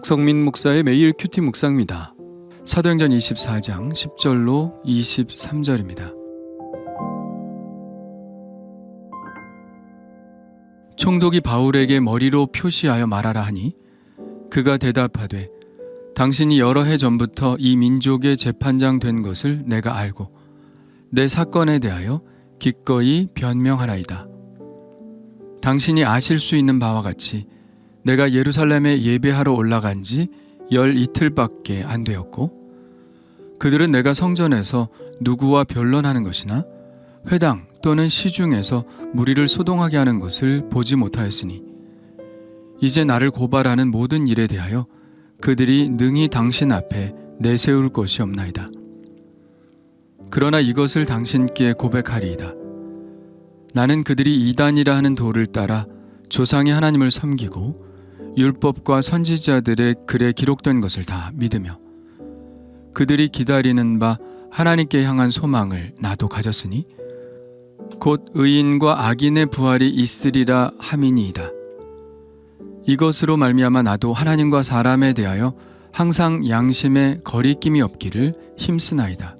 박성민 목사의 매일 큐티 묵상입니다. 사도행전 24장 10절로 23절입니다. 총독이 바울에게 머리로 표시하여 말하라 하니 그가 대답하되 당신이 여러 해 전부터 이 민족의 재판장 된 것을 내가 알고 내 사건에 대하여 기꺼이 변명하라이다. 당신이 아실 수 있는 바와 같이 내가 예루살렘에 예배하러 올라간 지 열 이틀밖에 안 되었고 그들은 내가 성전에서 누구와 변론하는 것이나 회당 또는 시중에서 무리를 소동하게 하는 것을 보지 못하였으니 이제 나를 고발하는 모든 일에 대하여 그들이 능히 당신 앞에 내세울 것이 없나이다. 그러나 이것을 당신께 고백하리이다. 나는 그들이 이단이라 하는 도를 따라 조상의 하나님을 섬기고 율법과 선지자들의 글에 기록된 것을 다 믿으며 그들이 기다리는 바 하나님께 향한 소망을 나도 가졌으니 곧 의인과 악인의 부활이 있으리라 함이니이다. 이것으로 말미암아 나도 하나님과 사람에 대하여 항상 양심에 거리낌이 없기를 힘쓰나이다.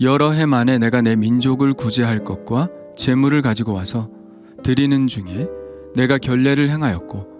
여러 해 만에 내가 내 민족을 구제할 것과 재물을 가지고 와서 드리는 중에 내가 결례를 행하였고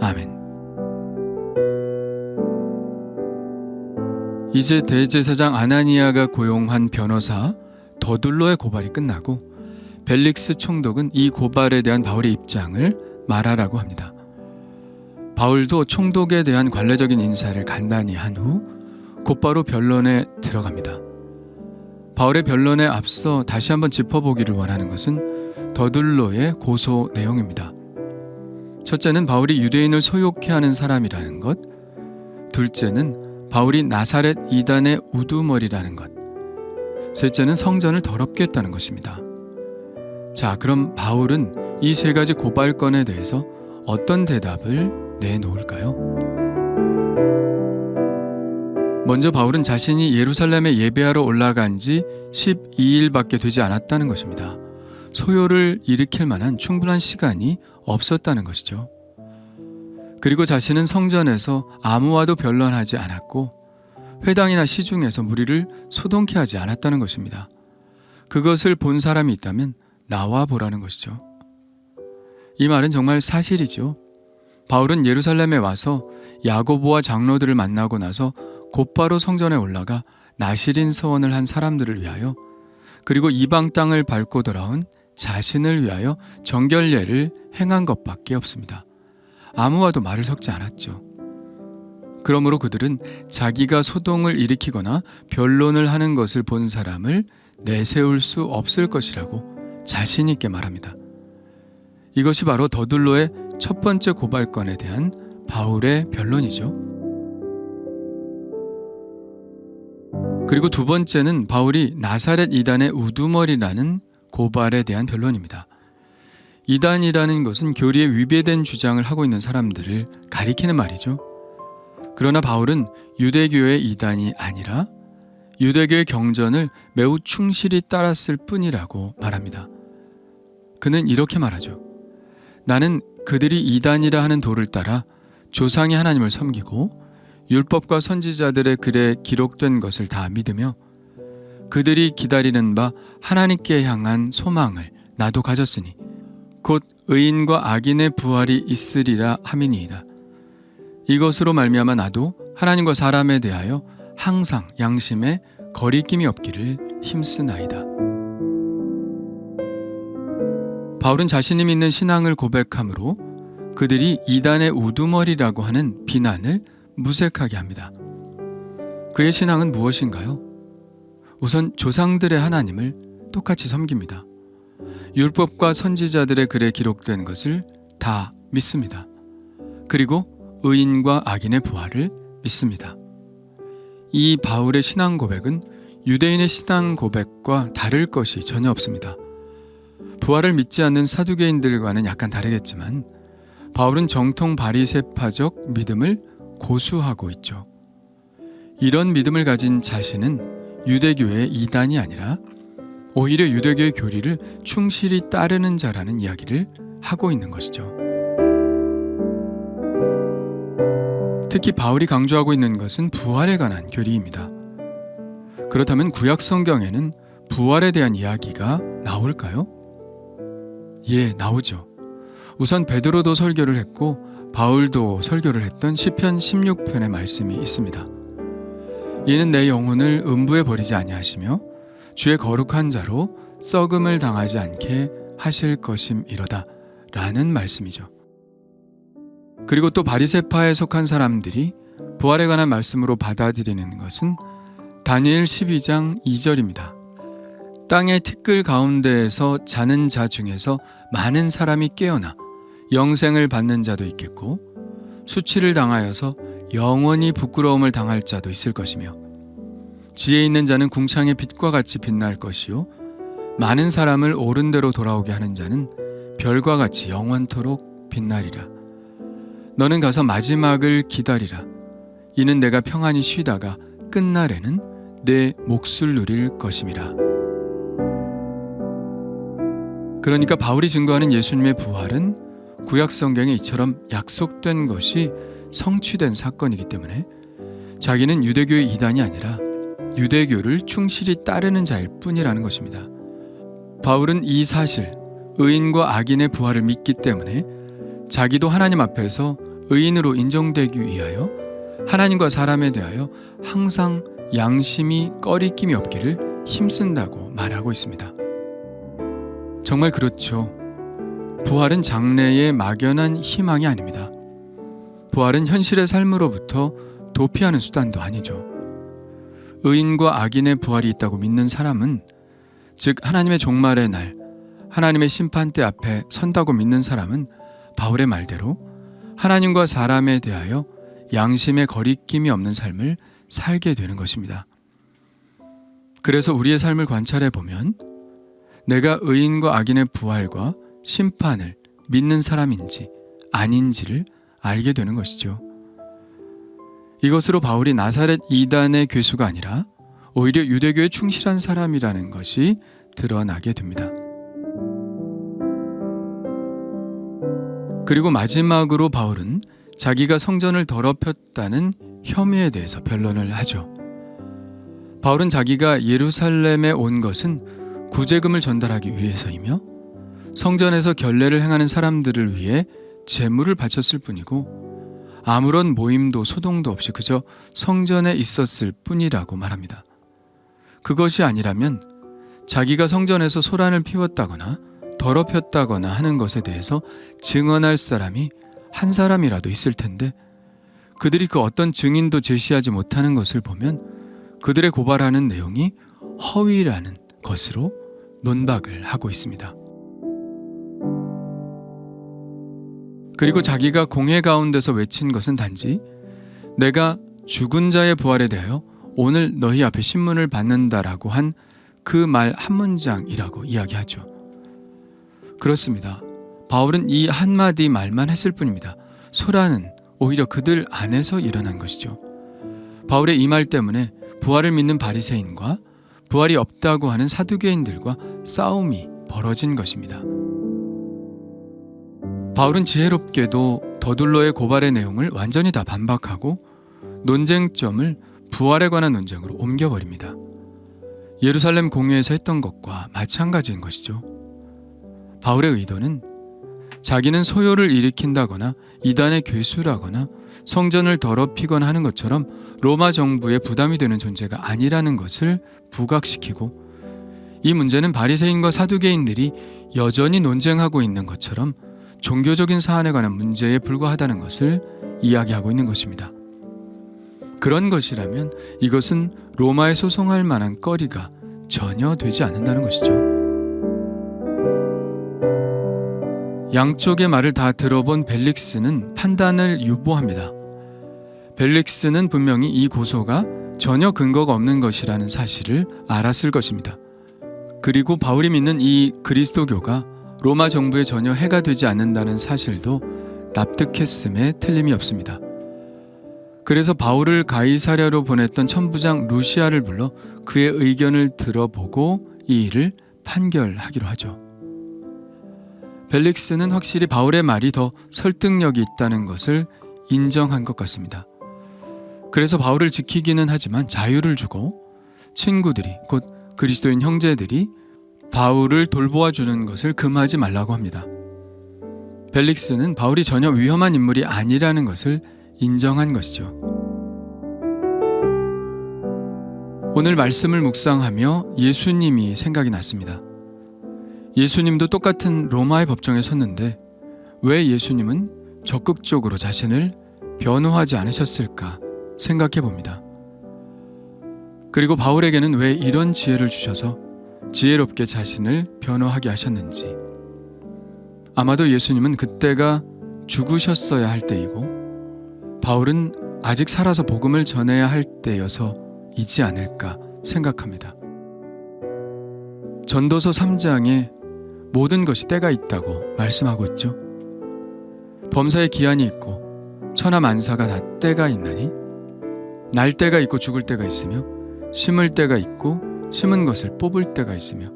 아멘. 이제 대제사장 아나니아가 고용한 변호사 더둘로의 고발이 끝나고 벨릭스 총독은 이 고발에 대한 바울의 입장을 말하라고 합니다. 바울도 총독에 대한 관례적인 인사를 간단히 한 후 곧바로 변론에 들어갑니다. 바울의 변론에 앞서 다시 한번 짚어보기를 원하는 것은 더둘로의 고소 내용입니다. 첫째는 바울이 유대인을 소욕해 하는 사람이라는 것, 둘째는 바울이 나사렛 이단의 우두머리라는 것, 셋째는 성전을 더럽게 했다는 것입니다. 자, 그럼 바울은 이 세 가지 고발건에 대해서 어떤 대답을 내놓을까요? 먼저 바울은 자신이 예루살렘에 예배하러 올라간 지 12일밖에 되지 않았다는 것입니다. 소요를 일으킬 만한 충분한 시간이 없었다는 것이죠. 그리고 자신은 성전에서 아무와도 변론하지 않았고 회당이나 시중에서 무리를 소동케 하지 않았다는 것입니다. 그것을 본 사람이 있다면 나와 보라는 것이죠. 이 말은 정말 사실이죠. 바울은 예루살렘에 와서 야고보와 장로들을 만나고 나서 곧바로 성전에 올라가 나시린 서원을 한 사람들을 위하여 그리고 이방 땅을 밟고 돌아온 자신을 위하여 정결례를 행한 것밖에 없습니다. 아무와도 말을 섞지 않았죠. 그러므로 그들은 자기가 소동을 일으키거나 변론을 하는 것을 본 사람을 내세울 수 없을 것이라고 자신 있게 말합니다. 이것이 바로 더둘로의 첫 번째 고발건에 대한 바울의 변론이죠. 그리고 두 번째는 바울이 나사렛 이단의 우두머리라는 고발에 대한 변론입니다. 이단이라는 것은 교리에 위배된 주장을 하고 있는 사람들을 가리키는 말이죠. 그러나 바울은 유대교의 이단이 아니라 유대교의 경전을 매우 충실히 따랐을 뿐이라고 말합니다. 그는 이렇게 말하죠. 나는 그들이 이단이라 하는 도를 따라 조상의 하나님을 섬기고 율법과 선지자들의 글에 기록된 것을 다 믿으며 그들이 기다리는 바 하나님께 향한 소망을 나도 가졌으니 곧 의인과 악인의 부활이 있으리라 함이니이다. 이것으로 말미암아 나도 하나님과 사람에 대하여 항상 양심에 거리낌이 없기를 힘쓰나이다. 바울은 자신이 믿는 신앙을 고백함으로 그들이 이단의 우두머리라고 하는 비난을 무색하게 합니다. 그의 신앙은 무엇인가요? 우선 조상들의 하나님을 똑같이 섬깁니다. 율법과 선지자들의 글에 기록된 것을 다 믿습니다. 그리고 의인과 악인의 부활을 믿습니다. 이 바울의 신앙 고백은 유대인의 신앙 고백과 다를 것이 전혀 없습니다. 부활을 믿지 않는 사두개인들과는 약간 다르겠지만 바울은 정통 바리새파적 믿음을 고수하고 있죠. 이런 믿음을 가진 자신은 유대교의 이단이 아니라 오히려 유대교의 교리를 충실히 따르는 자라는 이야기를 하고 있는 것이죠. 특히 바울이 강조하고 있는 것은 부활에 관한 교리입니다. 그렇다면 구약 성경에는 부활에 대한 이야기가 나올까요? 예, 나오죠. 우선 베드로도 설교를 했고 바울도 설교를 했던 시편 16편의 말씀이 있습니다. 이는 내 영혼을 음부에 버리지 아니하시며 주의 거룩한 자로 썩음을 당하지 않게 하실 것임이로다 라는 말씀이죠. 그리고 또 바리세파에 속한 사람들이 부활에 관한 말씀으로 받아들이는 것은 다니엘 12장 2절입니다. 땅의 티끌 가운데에서 자는 자 중에서 많은 사람이 깨어나 영생을 받는 자도 있겠고 수치를 당하여서 영원히 부끄러움을 당할 자도 있을 것이며 지혜 있는 자는 궁창의 빛과 같이 빛날 것이요 많은 사람을 옳은 대로 돌아오게 하는 자는 별과 같이 영원토록 빛나리라. 너는 가서 마지막을 기다리라. 이는 내가 평안히 쉬다가 끝날에는 내 몫을 누릴 것임이라. 그러니까 바울이 증거하는 예수님의 부활은 구약 성경에 이처럼 약속된 것이 성취된 사건이기 때문에 자기는 유대교의 이단이 아니라 유대교를 충실히 따르는 자일 뿐이라는 것입니다. 바울은 이 사실, 의인과 악인의 부활을 믿기 때문에 자기도 하나님 앞에서 의인으로 인정되기 위하여 하나님과 사람에 대하여 항상 양심이 꺼리낌이 없기를 힘쓴다고 말하고 있습니다. 정말 그렇죠. 부활은 장래의 막연한 희망이 아닙니다. 부활은 현실의 삶으로부터 도피하는 수단도 아니죠. 의인과 악인의 부활이 있다고 믿는 사람은 즉 하나님의 종말의 날 하나님의 심판대 앞에 선다고 믿는 사람은 바울의 말대로 하나님과 사람에 대하여 양심의 거리낌이 없는 삶을 살게 되는 것입니다. 그래서 우리의 삶을 관찰해 보면 내가 의인과 악인의 부활과 심판을 믿는 사람인지 아닌지를 알게 되는 것이죠. 이것으로 바울이 나사렛 이단의 괴수가 아니라 오히려 유대교에 충실한 사람이라는 것이 드러나게 됩니다. 그리고 마지막으로 바울은 자기가 성전을 더럽혔다는 혐의에 대해서 변론을 하죠. 바울은 자기가 예루살렘에 온 것은 구제금을 전달하기 위해서이며 성전에서 결례를 행하는 사람들을 위해 제물을 바쳤을 뿐이고 아무런 모임도 소동도 없이 그저 성전에 있었을 뿐이라고 말합니다. 그것이 아니라면 자기가 성전에서 소란을 피웠다거나 더럽혔다거나 하는 것에 대해서 증언할 사람이 한 사람이라도 있을 텐데 그들이 그 어떤 증인도 제시하지 못하는 것을 보면 그들의 고발하는 내용이 허위라는 것으로 논박을 하고 있습니다. 그리고 자기가 공회 가운데서 외친 것은 단지 내가 죽은 자의 부활에 대하여 오늘 너희 앞에 신문을 받는다라고 한 그 말 한 문장이라고 이야기하죠. 그렇습니다. 바울은 이 한마디 말만 했을 뿐입니다. 소라는 오히려 그들 안에서 일어난 것이죠. 바울의 이 말 때문에 부활을 믿는 바리새인과 부활이 없다고 하는 사두개인들과 싸움이 벌어진 것입니다. 바울은 지혜롭게도 더둘러의 고발의 내용을 완전히 다 반박하고 논쟁점을 부활에 관한 논쟁으로 옮겨버립니다. 예루살렘 공회에서 했던 것과 마찬가지인 것이죠. 바울의 의도는 자기는 소요를 일으킨다거나 이단의 괴수라거나 성전을 더럽히거나 하는 것처럼 로마 정부의 부담이 되는 존재가 아니라는 것을 부각시키고 이 문제는 바리새인과 사두개인들이 여전히 논쟁하고 있는 것처럼 종교적인 사안에 관한 문제에 불과하다는 것을 이야기하고 있는 것입니다. 그런 것이라면 이것은 로마에 소송할 만한 거리가 전혀 되지 않는다는 것이죠. 양쪽의 말을 다 들어본 벨릭스는 판단을 유보합니다. 벨릭스는 분명히 이 고소가 전혀 근거가 없는 것이라는 사실을 알았을 것입니다. 그리고 바울이 믿는 이 그리스도교가 로마 정부에 전혀 해가 되지 않는다는 사실도 납득했음에 틀림이 없습니다. 그래서 바울을 가이사랴로 보냈던 천부장 루시아를 불러 그의 의견을 들어보고 이 일을 판결하기로 하죠. 벨릭스는 확실히 바울의 말이 더 설득력이 있다는 것을 인정한 것 같습니다. 그래서 바울을 지키기는 하지만 자유를 주고 친구들이 곧 그리스도인 형제들이 바울을 돌보아 주는 것을 금하지 말라고 합니다. 벨릭스는 바울이 전혀 위험한 인물이 아니라는 것을 인정한 것이죠. 오늘 말씀을 묵상하며 예수님이 생각이 났습니다. 예수님도 똑같은 로마의 법정에 섰는데 왜 예수님은 적극적으로 자신을 변호하지 않으셨을까 생각해 봅니다. 그리고 바울에게는 왜 이런 지혜를 주셔서 지혜롭게 자신을 변호하게 하셨는지. 아마도 예수님은 그때가 죽으셨어야 할 때이고 바울은 아직 살아서 복음을 전해야 할 때여서이지 않을까 생각합니다. 전도서 3장에 모든 것이 때가 있다고 말씀하고 있죠. 범사에 기한이 있고 천하 만사가 다 때가 있나니 날 때가 있고 죽을 때가 있으며 심을 때가 있고 심은 것을 뽑을 때가 있으며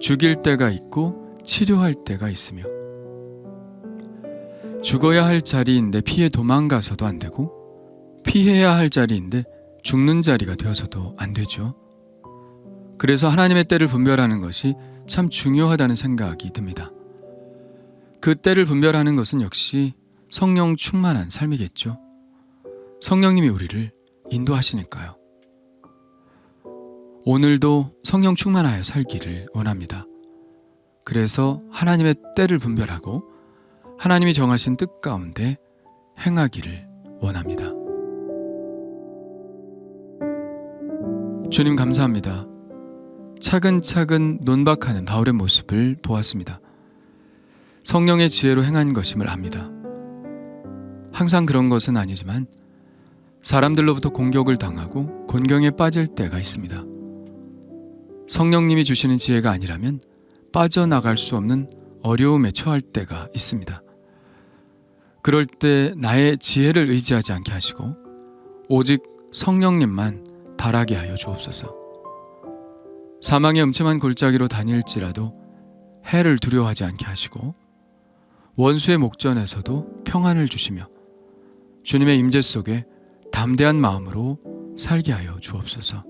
죽일 때가 있고 치료할 때가 있으며 죽어야 할 자리인데 피해 도망가서도 안 되고 피해야 할 자리인데 죽는 자리가 되어서도 안 되죠. 그래서 하나님의 때를 분별하는 것이 참 중요하다는 생각이 듭니다. 그 때를 분별하는 것은 역시 성령 충만한 삶이겠죠. 성령님이 우리를 인도하시니까요. 오늘도 성령 충만하여 살기를 원합니다. 그래서 하나님의 때를 분별하고 하나님이 정하신 뜻 가운데 행하기를 원합니다. 주님 감사합니다. 차근차근 논박하는 바울의 모습을 보았습니다. 성령의 지혜로 행한 것임을 압니다. 항상 그런 것은 아니지만 사람들로부터 공격을 당하고 곤경에 빠질 때가 있습니다. 성령님이 주시는 지혜가 아니라면 빠져나갈 수 없는 어려움에 처할 때가 있습니다. 그럴 때 나의 지혜를 의지하지 않게 하시고 오직 성령님만 바라게 하여 주옵소서. 사망의 음침한 골짜기로 다닐지라도 해를 두려워하지 않게 하시고 원수의 목전에서도 평안을 주시며 주님의 임재 속에 담대한 마음으로 살게 하여 주옵소서.